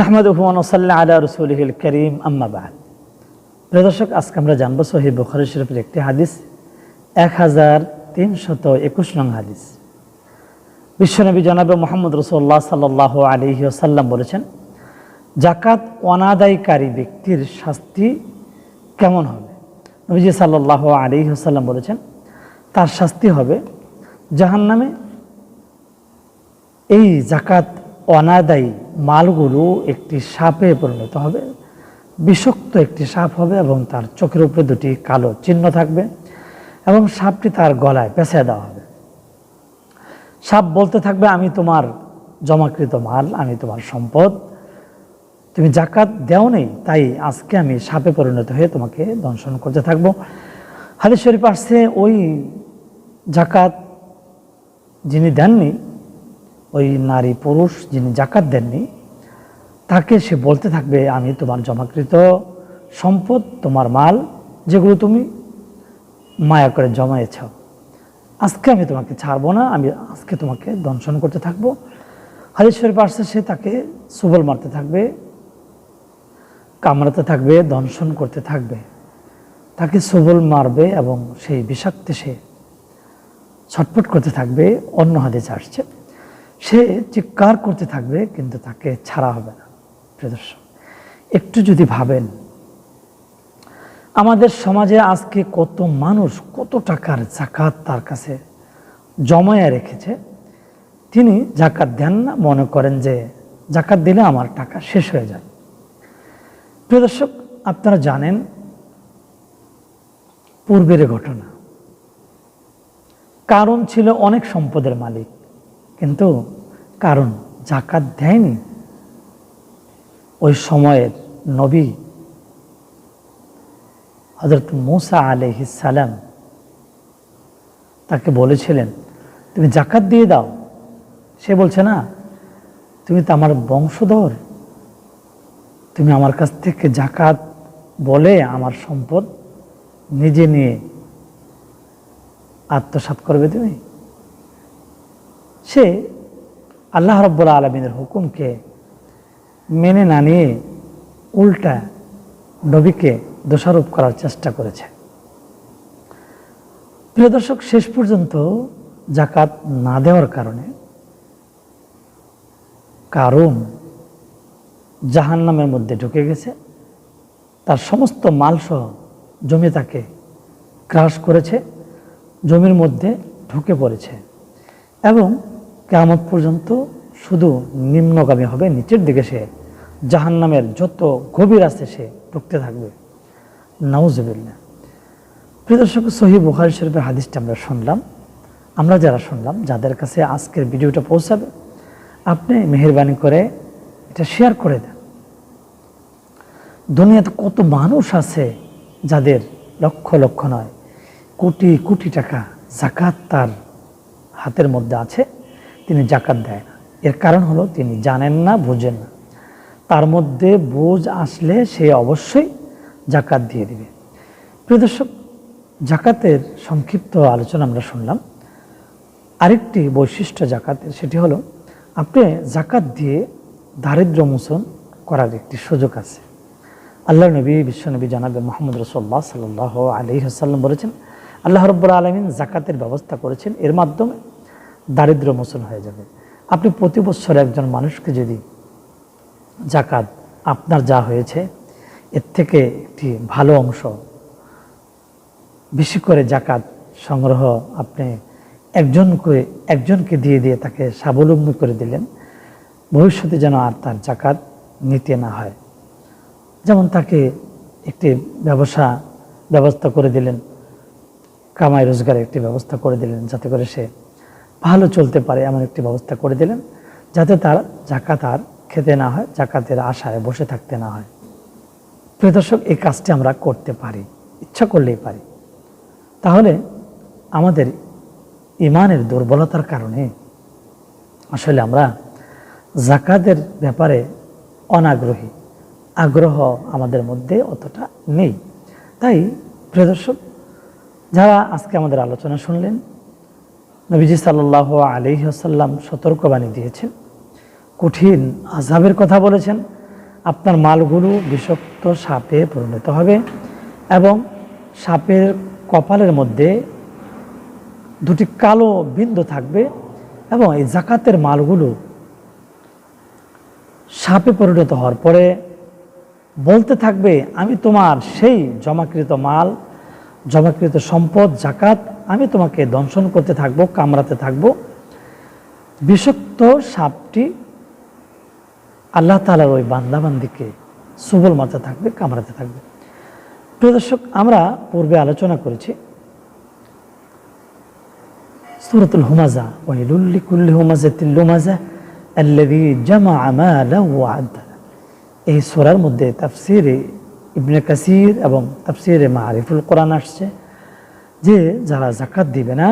নাহমদ human ওসাল্লা আলা করিম আম্মাবাদ প্রিয় দর্শক, আজকে আমরা জানব সহি বুখারি শরীফের একটি হাদিস, এক হাজার তিনশত একুশ নং হাদিস। বিশ্বনবী জনাবে মোহাম্মদ রসুল্লাহ সাল্লাহ আলহি আসাল্লাম বলেছেন, জাকাত অনাদায়কারী ব্যক্তির শাস্তি কেমন হবে? নবীজি সাল্লাহ আলহি আসাল্লাম বলেছেন, তার শাস্তি হবে জাহান্নামে। এই জাকাত অনাদায়ী মালগুলো একটি সাপে পরিণত হবে, বিষাক্ত একটি সাপ হবে এবং তার চোখের উপরে দুটি কালো চিহ্ন থাকবে এবং সাপটি তার গলায় পেঁচে দেওয়া হবে। সাপ বলতে থাকবে, আমি তোমার জমাকৃত মাল, আমি তোমার সম্পদ। তুমি জাকাত দেও নেই, তাই আজকে আমি সাপে পরিণত হয়ে তোমাকে দংশন করতে থাকব। শরীফ আসছে, ওই জাকাত যিনি দেননি ওই নারী পুরুষ যিনি জাকাত দেননি, তাকে সে বলতে থাকবে, আমি তোমার জমাকৃত সম্পদ, তোমার মাল, যেগুলো তুমি মায়া করে জমায়েছ। আজকে আমি তোমাকে ছাড়বো না, আমি আজকে তোমাকে দংশন করতে থাকব। হাদিস আসছে, সে তাকে সুবল মারতে থাকবে, কামড়াতে থাকবে, দংশন করতে থাকবে। তাকে সবল মারবে এবং সেই বিষাক্তে সে ছটফট করতে থাকবে। অন্য হাদিস আসছে সে চিৎকার করতে থাকবে, কিন্তু তাকে ছাড়া হবে না প্রদর্শন একটু যদি ভাবেন, আমাদের সমাজে আজকে কত মানুষ কত টাকার জাকাত তার কাছে জমায়া রেখেছে, তিনি জাকাত দেন না, মনে করেন যে জাকাত দিলে আমার টাকা শেষ হয়ে যায়। প্রিয় দর্শক, আপনারা জানেন, পূর্বের ঘটনা। কারণ ছিল অনেক সম্পদের মালিক, কিন্তু কারণ জাকাত দেয়নি। ওই সময়ের নবী হজরত মুসা সালাম তাকে বলেছিলেন, তুমি জাকাত দিয়ে দাও। সে বলছে, না, তুমি তো আমার বংশধর। তুমি আমার কাছ থেকে জাকাত বলে আমার সম্পদ নিজে নিয়ে আত্মসাত করবে তুমি? সে আল্লাহ রব্বুল আলমিনের হুকুমকে মেনে না নিয়ে উল্টা নবীকে দোষারোপ করার চেষ্টা করেছে। প্রিয় দর্শক, শেষ পর্যন্ত জাকাত না দেওয়ার কারণে কারণ জাহান নামের মধ্যে ঢুকে গেছে। তার সমস্ত মালসহ জমি তাকে ক্রাশ করেছে, জমির মধ্যে ঢুকে পড়েছে এবং কেমন পর্যন্ত শুধু নিম্নগামী হবে, নিচের দিকে সে জাহান নামের যত গভীর আছে সে ঢুকতে থাকবে। নাউজবিল্লা প্রিয় দর্শক সহি বুখারি শরীফের হাদিসটা আমরা শুনলাম। আমরা যারা শুনলাম, যাদের কাছে আজকের ভিডিওটা পৌঁছাবে, আপনি মেহরবানি করে এটা শেয়ার করে দেন। দুনিয়াতে কত মানুষ আছে যাদের লক্ষ লক্ষ নয়, কোটি কোটি টাকা জাকাত তার হাতের মধ্যে আছে। তিনি জাকাত দেয় না। এর কারণ হলো তিনি জানেন না, বুঝেন না। তার মধ্যে বোঝ আসলে সে অবশ্যই জাকাত দিয়ে দিবে। প্রিয় দর্শক, জাকাতের সংক্ষিপ্ত আলোচনা আমরা শুনলাম। আরেকটি বৈশিষ্ট্য জাকাতের, সেটি হলো আপনি জাকাত দিয়ে দারিদ্র মোচন করার একটি সুযোগ আছে। আল্লাহ নবী বিশ্বনবী জানাবে মোহাম্মদ রসোল্লা সাল আলি হাসাল্লাম বলেছেন, আল্লাহ রব্বুল আলমিন জাকাতের ব্যবস্থা করেছেন। এর মাধ্যমে দারিদ্র মোচন হয়ে যাবে। আপনি প্রতি বছর একজন মানুষকে যদি জাকাত, আপনার যা হয়েছে, এর থেকে একটি ভালো অংশ বেশি করে জাকাত সংগ্রহ আপনি একজনকে একজনকে দিয়ে দিয়ে তাকে স্বাবলম্বী করে দিলেন, ভবিষ্যতে যেন আর তার জাকাত নিতে না হয়। যেমন তাকে একটি ব্যবসা ব্যবস্থা করে দিলেন, কামাই রোজগারের একটি ব্যবস্থা করে দিলেন, যাতে করে সে ভালো চলতে পারে এমন একটি ব্যবস্থা করে দিলেন, যাতে তার জাকাত আর খেতে না হয়, জাকাতের আশায় বসে থাকতে না হয়। প্রিয় দর্শক, এই কাজটি আমরা করতে পারি, ইচ্ছা করলেই পারি। তাহলে আমাদের ইমানের দুর্বলতার কারণে আসলে আমরা জাকাতের ব্যাপারে অনাগ্রহী, আগ্রহ আমাদের মধ্যে অতটা নেই। তাই, প্রিয় দর্শক, যারা আজকে আমাদের আলোচনা শুনলেন নবীজি সাল্লাহ আলি আসাল্লাম সতর্কবাণী দিয়েছেন। কঠিন আজাবের কথা বলেছেন। আপনার মালগুলো বিষাক্ত সাপে পরিণত হবে এবং সাপের কপালের মধ্যে দুটি কালো বিন্দু থাকবে এবং এই জাকাতের মালগুলো সাপে পরিণত হওয়ার পরে বলতে থাকবে, আমি তোমার সেই জমাকৃত মাল, জমাকৃত সম্পদ, জাকাত আমি তোমাকে দংশন করতে থাকব, কামড়াতে থাকব। বিষাক্ত সাপটি আল্লাহ তালার ওই বান্দাবান্দিকে সুবল মাথা থাকবে, কামড়াতে থাকবে। প্রিয় দর্শক, আমরা পূর্বে আলোচনা করেছি সুরতুল হুমাজা ওয়াইলুল্লি কুল্লি হুমাজাতিল লুমাজা আল্লাযী জামাআ মালাহু ওয়া এই সূরার মধ্যে তাফসীরে ইবনে কাসির এবং তাফসীরে মারিফুল কোরআন আসছে। যে যারা জাকাত দিবে না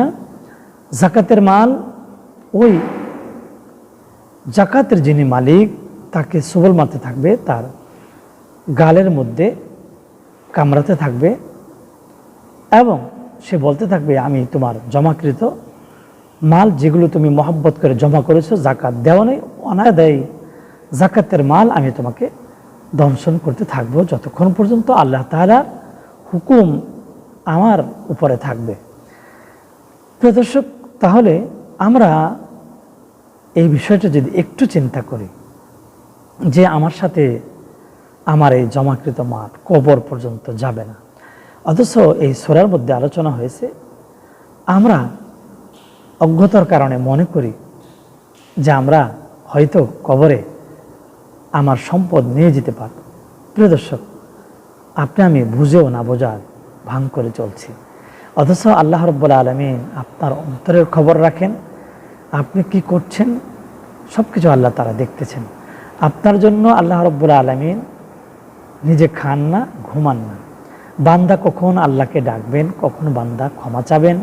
জাকাতের মাল ওই জাকাতের যিনি মালিক, তাকে সুবল মারতে থাকবে, তার গালের মধ্যে কামড়াতে থাকবে এবং সে বলতে থাকবে, আমি তোমার জমাকৃত মাল যেগুলো তুমি মহব্বত করে জমা করেছ জাকাত দেওয়া নেই অনাদায়ী জাকাতের মাল আমি তোমাকে দংশন করতে থাকব যতক্ষণ পর্যন্ত আল্লাহ তাআলার হুকুম আমার উপরে থাকবে। প্রিয় দর্শক, তাহলে আমরা এই বিষয়টা যদি একটু চিন্তা করি, যে আমার সাথে আমার এই জমাকৃত মাঠ কবর পর্যন্ত যাবে না। অথচ এই সোরার মধ্যে আলোচনা হয়েছে, আমরা অজ্ঞতার কারণে মনে করি যে আমরা হয়তো কবরে আমার সম্পদ নিয়ে যেতে পারব। প্রিয় দর্শক, আপনি আমি বুঝেও না বোঝার ভাঙ করে চলছি। অথচ আল্লাহ রব্বুল আলমিন আপনার অন্তরের খবর রাখেন। আপনি কি করছেন? সব কিছু আল্লাহ তারা দেখতেছেন। আপনার জন্য আল্লাহ রব্বুল আলমিন নিজে খান না, ঘুমান না। বান্দা কখন আল্লাহকে ডাকবেন, কখন বান্দা ক্ষমা চাবেন?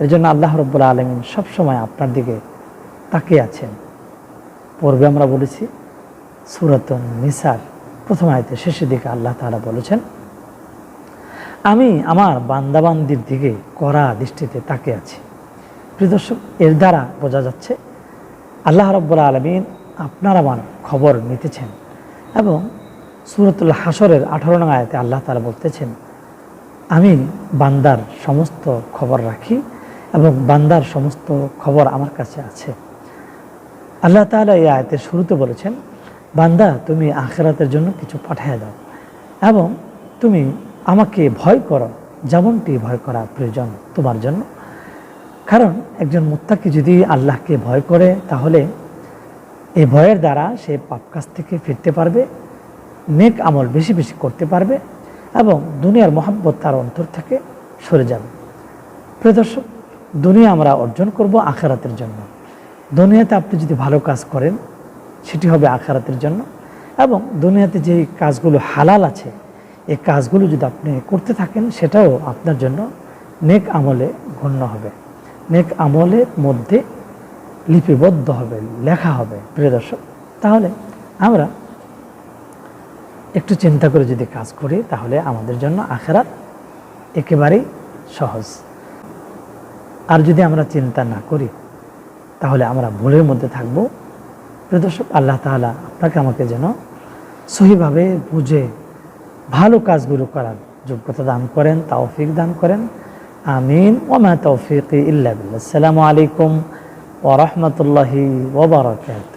এর জন্য আল্লাহ রব্বুল আলমিন সবসময় আপনার দিকে তাকিয়ে আছেন। পূর্বে আমরা বলেছি, সুরতন নিসার প্রথম আয়তে শেষের দিকে আল্লাহ তারা বলেছেন আমি আমার বান্দাবান্দির দিকে কড়া দৃষ্টিতে তাকে আছি। প্রিয় দর্শক, এর দ্বারা বোঝা যাচ্ছে আল্লাহ রব্বুল আলমিন আপনার আমার খবর নিতেছেন এবং সুরতুল হাসরের আঠারো আয়াতে আল্লাহ তারা বলতেছেন, আমি বান্দার সমস্ত খবর রাখি এবং বান্দার সমস্ত খবর আমার কাছে আছে। আল্লাহ তাআলা এই আয়াতের শুরুতে বলেছেন, বান্দা তুমি আখেরাতের জন্য কিছু পাঠিয়ে দাও এবং তুমি আমাকে ভয় করো, যেমনটি ভয় করা প্রয়োজন তোমার জন্য। কারণ একজন মুত্তাকি যদি আল্লাহকে ভয় করে, তাহলে এই ভয়ের দ্বারা সে পাপ কাজ থেকে ফিরতে পারবে, নেক আমল বেশি বেশি করতে পারবে এবং দুনিয়ার মহাব্বত তার অন্তর থেকে সরে যাবে। প্রিয় দর্শক, দুনিয়া আমরা অর্জন করব আখারাতের জন্য। দুনিয়াতে আপনি যদি ভালো কাজ করেন, সেটি হবে আখারাতের জন্য এবং দুনিয়াতে যে কাজগুলো হালাল আছে এই কাজগুলো যদি আপনি করতে থাকেন, সেটাও আপনার জন্য নেক আমলে গণ্য হবে। নেক আমলের মধ্যে লিপিবদ্ধ হবে, লেখা হবে। প্রিয় দর্শক, তাহলে আমরা একটু চিন্তা করে যদি কাজ করি, তাহলে আমাদের জন্য আখেরাত একেবারেই সহজ। আর যদি আমরা চিন্তা না করি, তাহলে আমরা ভুলের মধ্যে থাকব। প্রিয় দর্শক, আল্লাহ তাআলা আপনাকে আমাকে যেন সহিভাবে বুঝে ভালো কাজগুলো করার যোগ্যতা দান করেন তাওফিক দান করেন। আমিন। ওমা তৌফিক ইসালামু আলাইকুম ওরহমতুল্লাহি ওবরাকাতুহ